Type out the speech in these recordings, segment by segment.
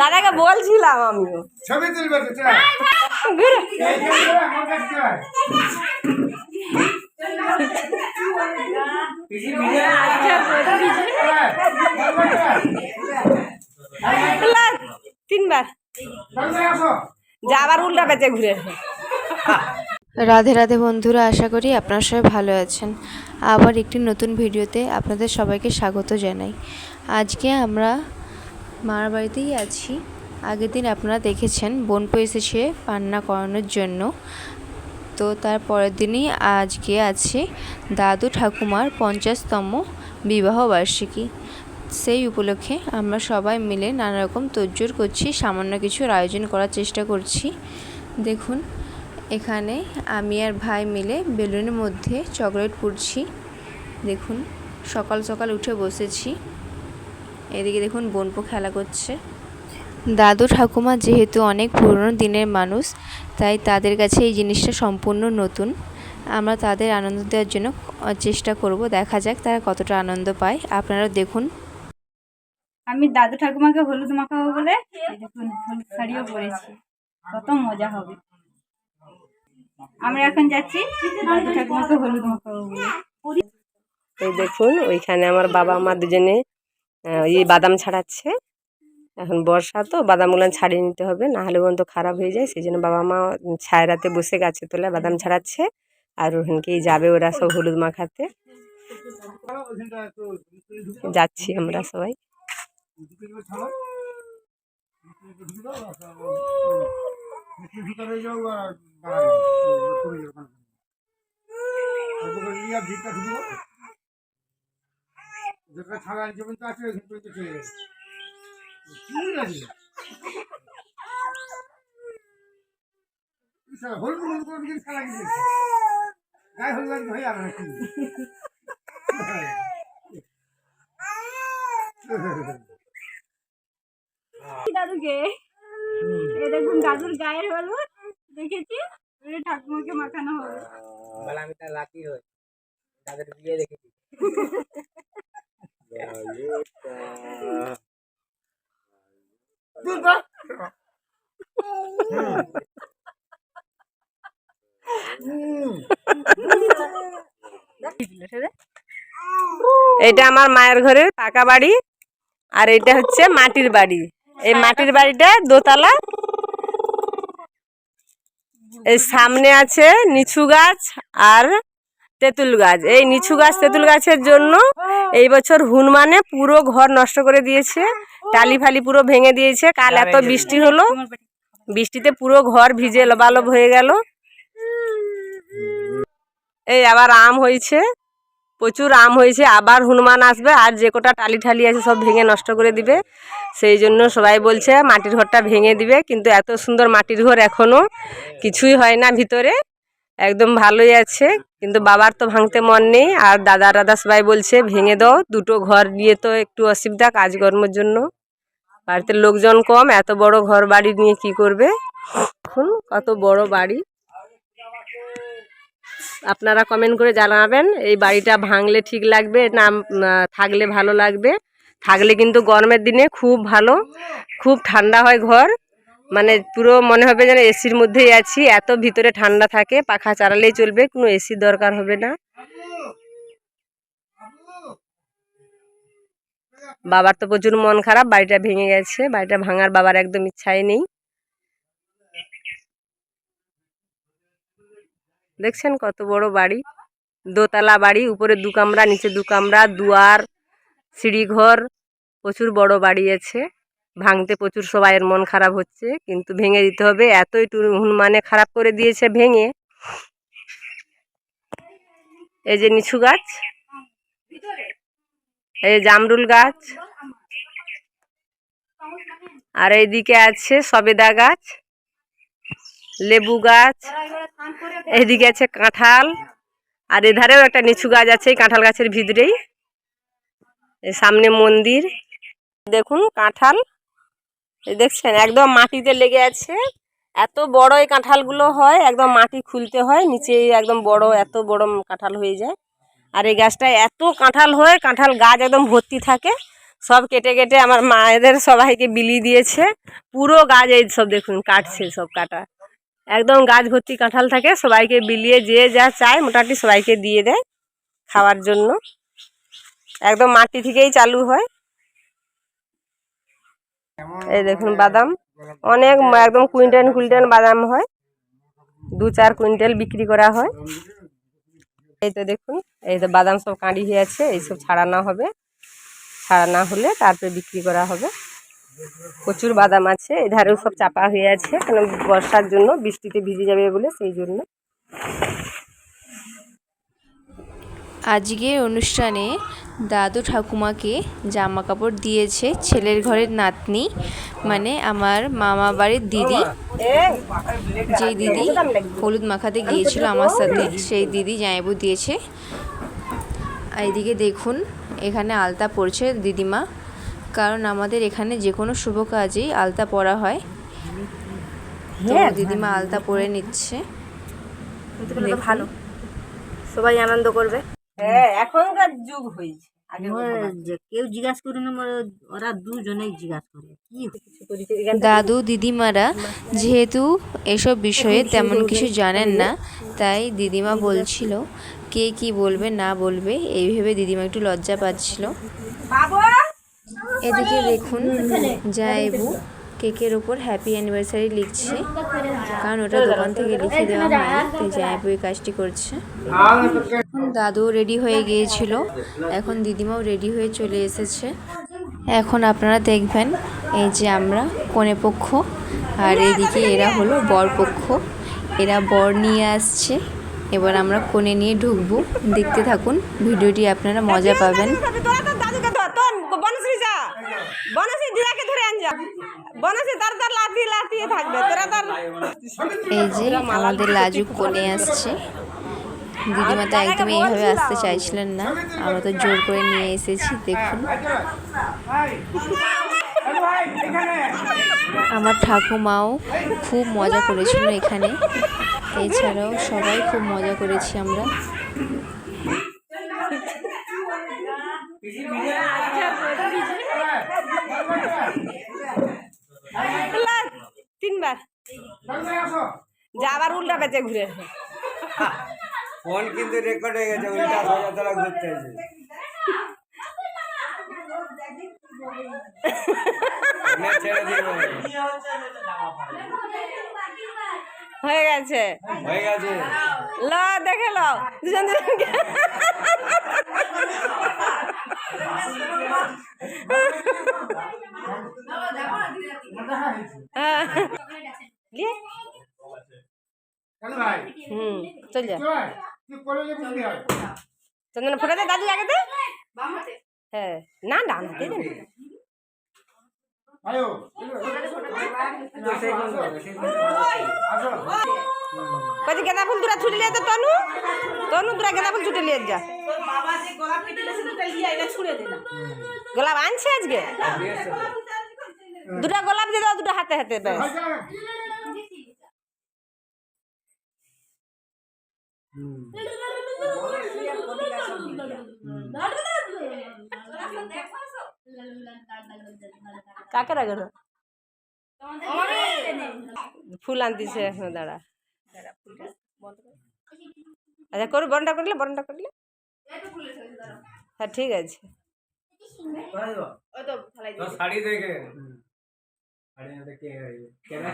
দাদাকে বলছিলাম আমিও। ছবি তুলবে তিনবার চল। যা আবার উল্টা পেঁচে ঘুরে। রাধে রাধে বন্ধুরা আশা করি আপনারা সবাই ভালো আছেন। আবার একটি নতুন ভিডিওতে আপনাদের সবাইকে স্বাগত জানাই। আজকে আমরা মার বাড়িতেই আছি। আগের দিন আপনারা দেখেছেন, বোনপো এসেছে পান্না করানোর জন্য। তো তার পরের দিনই আজকে আছে দাদু ঠাকুমার পঞ্চাশতম বিবাহ বার্ষিকী। সেই উপলক্ষে আমরা সবাই মিলে নানা রকম তোড়জোড় করছি, সামান্য কিছুর আয়োজন করার চেষ্টা করছি। দেখুন, এখানে আমি আর ভাই মিলে বেলুনের মধ্যে চকলেট পুড়ছি। দেখুন, সকাল সকাল উঠে বসেছি। এদিকে দেখুন বোনপো খেলা করছে। দাদু ঠাকুমা যেহেতু অনেক পুরনো দিনের মানুষ তাই তাদের কাছে এই জিনিসটা সম্পূর্ণ নতুন। আমরা তাদের আনন্দ দেওয়ার জন্য চেষ্টা করব দেখা যাক তারা কতটা আনন্দ পায়। আপনারা দেখুন। আমি দাদু ঠাকুমাকে হলুদ মাখাবো বলে এই দেখুন হলুদ শাড়িও পরেছি। কত মজা হবে। আমরা এখন যাচ্ছি দাদু ঠাকুমাকে হলুদ মাখাবো বলে। এই দেখুন ওইখানে আমার বাবা মা দুজনে এই বাদাম ছাড়াচ্ছে। এখন বর্ষা তো, বাদামগুলো ছাড়িয়ে নিতে হবে, না হলে বন্ধ খারাপ হয়ে যায়, সেই জন্য বাবা মা ছায়রাতে বসে গাছে তোলা বাদাম ছাড়াচ্ছে। আর ওখানকেই যাবে ওরা সব হলুদ মাখাতে। যাচ্ছি আমরা সবাই। ভিতরে যাও আর করে যাও অল্প করে নিয়ে আর ভিড়টা ঢুকবো যেটা ছাড়া তো আছে ওখান পর্যন্ত চলে যাবে। ঠিক আছে। হলুদ করে গেছে গায়ে হলুদ আর দাদুকে এ দেখুন দাদুর গায়ের হলুদ দেখেছি? ঠাকুমাকে মাখানো হবে। বলে আমি তার লাকি হই তাদের বিয়ে দেখেছি। এটা আমার মায়ের ঘরের পাকা বাড়ি আর এটা হচ্ছে মাটির বাড়ি। এই মাটির বাড়িটা দোতলা। এই সামনে আছে নিচু গাছ আর তেঁতুল গাছ। এই নিচু গাছ তেঁতুল গাছের জন্য এই বছর হুনমানে পুরো ঘর নষ্ট করে দিয়েছে। টালি ফালি পুরো ভেঙে দিয়েছে। কাল এত বৃষ্টি হলো। বৃষ্টিতে পুরো ঘর ভিজে লবালব হয়ে গেল। এই আবার আম হয়েছে। প্রচুর আম হয়েছে। আবার হনুমান আসবে। আর যে কটা টালি ঠালি আছে সব ভেঙে নষ্ট করে দিবে। সেই জন্য সবাই বলছে মাটির ঘরটা ভেঙে দিবে। কিন্তু এত সুন্দর মাটির ঘর এখনও কিছুই হয় না ভিতরে। একদম ভালোই আছে। কিন্তু বাবার তো ভাঙতে মন নেই। আর দাদা দাদা সবাই বলছে, ভেঙে দাও। দুটো ঘর নিয়ে তো একটু অসুবিধা কাজকর্মের জন্য। বাড়িতে লোকজন কম। এত বড় ঘর বাড়ি নিয়ে কি করবে? এখন কত বড় বাড়ি। আপনারা কমেন্ট করে জানাবেন, এই বাড়িটা ভাঙলে ঠিক লাগবে না, থাকলে ভালো লাগবে? থাকলে কিন্তু গরমের দিনে খুব ভালো। খুব ঠান্ডা হয় ঘর। মানে পুরো মনে হবে যেন এসির মধ্যেই আছি। এত ভিতরে ঠান্ডা থাকে, পাখা চালালেই চলবে, কোনো এসির দরকার হবে না। বাবার তো প্রচুর মন খারাপ, বাড়িটা ভেঙে গেছে, বাড়িটা ভাঙার বাবার একদম ইচ্ছাই নেই। দেখছেন কত বড় বাড়ি? দোতলা বাড়ি, উপরে দু কামরা, নিচে দু কামরা, দুয়ার, সিঁড়িঘর, প্রচুর বড় বাড়ি আছে। ভাঙতে প্রচুর সবাইয়ের মন খারাপ হচ্ছে, কিন্তু ভেঙে দিতে হবে। এতই মানে খারাপ করে দিয়েছে ভেঙে। এই যে নিচু গাছ, এই জামরুল গাছ, আর এইদিকে আছে সবেদা গাছ, লেবু গাছ, এইদিকে আছে কাঁঠাল, আর এধারেও একটা নিচু গাছ আছে কাঁঠাল গাছের ভিতরেই। সামনে মন্দির, দেখুন কাঁঠাল। দেখছেন, একদম মাটিতে লেগে আছে। এত বড় এই কাঁঠালগুলো হয়, একদম মাটি খুলতে হয়, নিচে একদম বড়, এত বড় কাঁঠাল হয়ে যায়। আর এই গাছটায় এত কাঁঠাল হয়, কাঁঠাল গাছ একদম ভর্তি থাকে। সব কেটে কেটে আমার মায়েদের সবাইকে বিলি দিয়েছে। পুরো গাছ এই সব দেখুন, কাটছে, সব কাটা। একদম গাছ ভর্তি কাঁঠাল থাকে, সবাইকে বিলিয়ে যে যা চায় মোটামুটি সবাইকে দিয়ে দেয় খাওয়ার জন্য। একদম মাটি থেকেই চালু হয়। এই দেখুন বাদাম। অনেক একদম কুইন্টাল কুইন্টাল বাদাম হয়। দু চার কুইন্টাল বিক্রি করা হয়। এই তো দেখুন এই তো বাদাম সব কাঁড়ি হয়ে আছে এইসব ছাড়ানো হবে। ছাড়ানো হলে তারপরে বিক্রি করা হবে। প্রচুর বাদাম আছে এধারেও সব চাপা হয়ে আছে। কারণ বর্ষার জন্য বৃষ্টিতে ভিজে যাবে বলে সেই জন্য। আজকের অনুষ্ঠানে দাদু ঠাকুমাকে জামা কাপড় দিয়েছে ছেলের ঘরের নাতনি মানে আমার মামা বাড়ির দিদি। যেই দিদি হলুদ মাখাতে গিয়েছিল আমার সাথে, সেই দিদি জামাইবু দিয়েছে। এদিকে দেখুন, এখানে আলতা পড়ছে দিদিমা, কারণ আমাদের এখানে যে কোনো শুভ কাজেই আলতা পরা হয়। দিদিমা আলতা পরে নিচ্ছে। ভালো। সবাই আনন্দ করবে। হ্যাঁ এখনকার যুগ হয়েছে আগে কেউ জিজ্ঞাসা করে না ওরা দুজনেই জিজ্ঞাসা করে। দাদু দিদিমারা যেহেতু এসব বিষয়ে তেমন কিছু জানেন না তাই দিদিমা বলছিল কে কি বলবে না বলবে এই ভেবে দিদিমা একটু লজ্জা পাচ্ছিল। এদিকে দেখুন জায়েবু কেকের ওপর হ্যাপি অ্যানিভার্সারি লিখছি কারণ ওটা দোকান থেকে লিখে দেওয়া হয়নি তাই জায়েবু এই কাজটি করছে এখন দাদু রেডি হয়ে গিয়েছিল এখন দিদিমাও রেডি হয়ে চলে এসেছে এখন আপনারা দেখবেন এই যে আমরা কনে পক্ষ আর এদিকে এরা হলো বর পক্ষ এরা বর নিয়ে আসছে এবার আমরা কোণে নিয়ে ঢুকবো দেখতে থাকুন ভিডিওটি আপনারা মজা পাবেন বনশ্রী যা দিদাকে ধরে যা বনশ্রী তার তার লাথিয়ে লাথিয়ে থাকবে তোরা তার এই যে আমাদের লাজুক কোণে আসছে। দিদিমা তো একদমই এইভাবে আসতে চাইছিলেন না। আমরা তো জোর করে নিয়ে এসেছি দেখুন। আমার ঠাকুমাও খুব মজা করেছিল এখানে। এছাড়াও সবাই খুব মজা করেছি আমরা। তিনবার যা আবার উল্টা বেঁচে ঘুরে। ফোন কিন্তু রেকর্ড হয়ে গেছে উল্টা সোজা তোরা ঘুরতে হয়ে গেছে। হয়ে গেছে। ল দেখে ল দুজন দুজনকে হ্যাঁ। লিয়ে? কেন ভাই হুম চল। যা চন্দন ফোটা দে দাদু আগে দে। হ্যাঁ না ডান হাতে দে কদি গেঁদা ফুল দুরা ছুটে লিয়ে তনু। তনু দুরা গেঁদা ফুল ছুটে লিয়ে যা। গোলাপ আনছে আজকে? দুটা গোলাপ দিয়ে দাও দুটো হাতে হাতে ব্যাস। কাকে রাখে তো? ফুল আনতেছে এখন দাঁড়া। আচ্ছা করু বরণটা করলে বরণটা করলে। হ্যাঁ ঠিক আছে। শাড়ি দেখে। না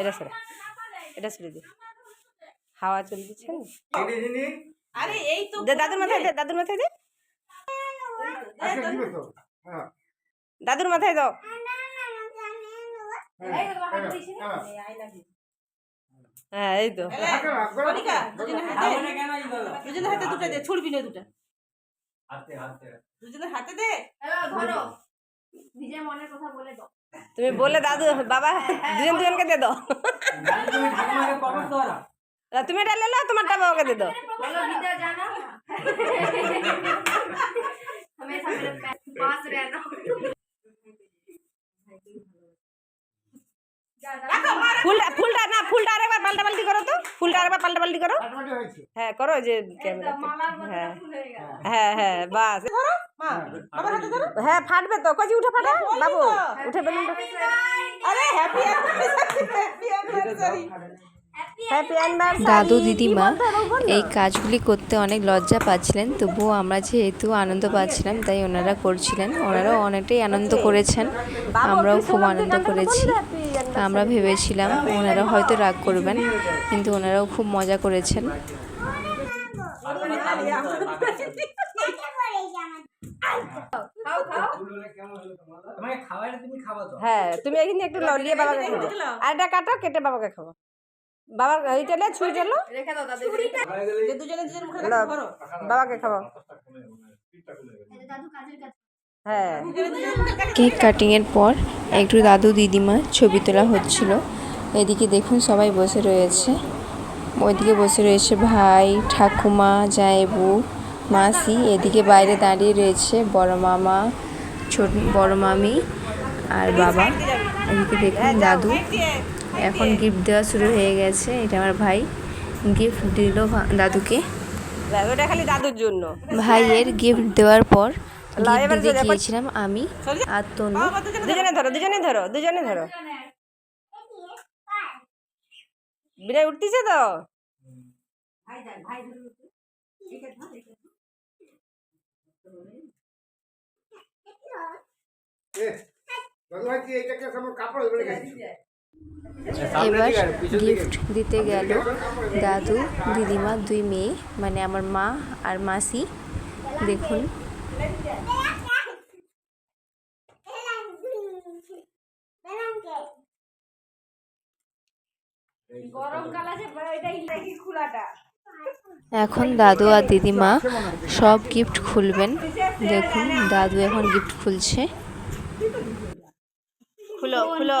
এটা সরা এটা সরে দে। হাওয়া চলতেছে না? চিনি চিনি দে দাদুর মাথায় দে দাদুর মাথায় দে। তো হ্যাঁ। দাদুর মাথায় দাও। হ্যাঁ হ্যাঁ এই তো। দুজনের হাতে দুটো দে ছুড়বি না দুটো। হাতে হাতে দুজনের হাতে দে। তুমি বলে দাদু বাবা দুজন দুজনকে দে দাও। তুমি এটা লেলো তোমারটা বাবাকে দে দাও। ফুলটা ফুলটা না ফুলটা আরেকবার পাল্টা পাল্টি করো তো। ফুলটা আরেকবার পাল্টা পাল্টি করো। হ্যাঁ করো যে ক্যামেরা হ্যাঁ। হ্যাঁ হ্যাঁ বাস। হ্যাঁ ফাটবে তো। কজি উঠে ফাটা? বাবু উঠে বেলুন আরে হ্যাপি হ্যাপি অ্যানিভার্সারি দাদু দিদিমা এই কাজগুলি করতে অনেক লজ্জা পাচ্ছিলেন তবুও আমরা যেহেতু আনন্দ পাচ্ছিলাম তাই ওনারা করছিলেন। ওনারাও অনেকটাই আনন্দ করেছেন আমরাও খুব আনন্দ করেছি। আমরা ভেবেছিলাম ওনারা হয়তো রাগ করবেন কিন্তু ওনারাও খুব মজা করেছেন। হ্যাঁ তুমি এখানে একটু লিয়ে বাবাকে খাব আর এটা কাটো কেটে বাবাকে খাব। বাবার এইটা নে ছুঁই চলো। বাবাকে খাব। হ্যাঁ। কেক কাটিংয়ের পর একটু দাদু দিদিমা ছবি তোলা হচ্ছিল। এদিকে দেখুন সবাই বসে রয়েছে। ওইদিকে বসে রয়েছে ভাই ঠাকুমা জায়েবু মাসি। এদিকে বাইরে দাঁড়িয়ে রয়েছে বড় মামা ছোট বড় মামি আর বাবা। এদিকে দেখুন দাদু। এখন গিফট দেওয়া শুরু হয়ে গেছে। এটা আমার ভাই। গিফট দিল দাদুকে। ওটা খালি দাদুর জন্য। ভাইয়ের গিফট দেওয়ার পর গিফট দিতে গিয়েছিলাম আমি আর তনু। দুজনে ধরো দুজনে ধরো দুজনে ধরো। বিড়াই উঠতেছে তো? কাপড় এবার গিফট দিতে গেল দাদু দিদিমা দুই মেয়ে মানে আমার মা আর মাসি। দেখুন। খোলাটা। এখন দাদু আর দিদিমা সব গিফট খুলবেন। দেখুন দাদু এখন গিফট খুলছে। খুলো খুলো।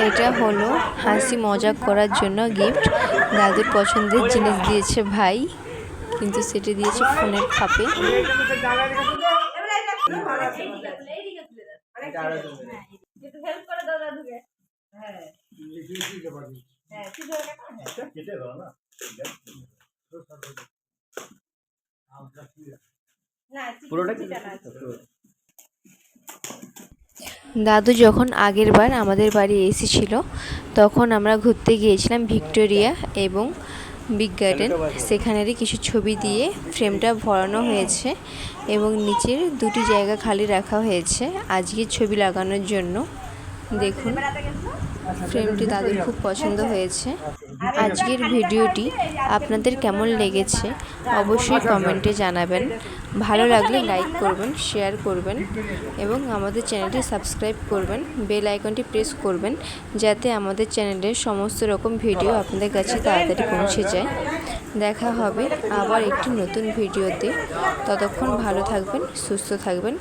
এটা হলো হাসি মজা করার জন্য গিফট দাদুর পছন্দের জিনিস দিয়েছে ভাই কিন্তু সেটি দিয়েছে ফোনের খাপে। হেল্প করে দাও দাদুকে পুরোটা কি দাদু যখন আগের বার আমাদের বাড়ি এসেছিল তখন আমরা ঘুরতে গিয়েছিলাম ভিক্টোরিয়া এবং বিগ গার্ডেন। সেখানেরই কিছু ছবি দিয়ে ফ্রেমটা ভরানো হয়েছে এবং নিচের দুটি জায়গা খালি রাখা হয়েছে আজকে ছবি লাগানোর জন্য। দেখুন ফ্রেমটি দাদুর খুব পছন্দ হয়েছে। আজকের ভিডিওটি আপনাদের কেমন লেগেছে অবশ্যই কমেন্টে জানাবেন। ভালো লাগলে লাইক করবেন শেয়ার করবেন এবং আমাদের চ্যানেলটি সাবস্ক্রাইব করবেন বেল আইকনটি প্রেস করবেন যাতে আমাদের চ্যানেলের সমস্ত রকম ভিডিও আপনাদের কাছে তাড়াতাড়ি পৌঁছে যায়। দেখা হবে আবার একটি নতুন ভিডিওতে। ততক্ষণ ভালো থাকবেন সুস্থ থাকবেন।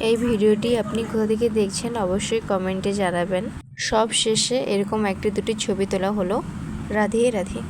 এই ভিডিওটি আপনি কোথা থেকে দেখছেন অবশ্যই কমেন্টে জানাবেন। সব শেষে এরকম একটি দুটি ছবি তোলা হলো। রাধে রাধে।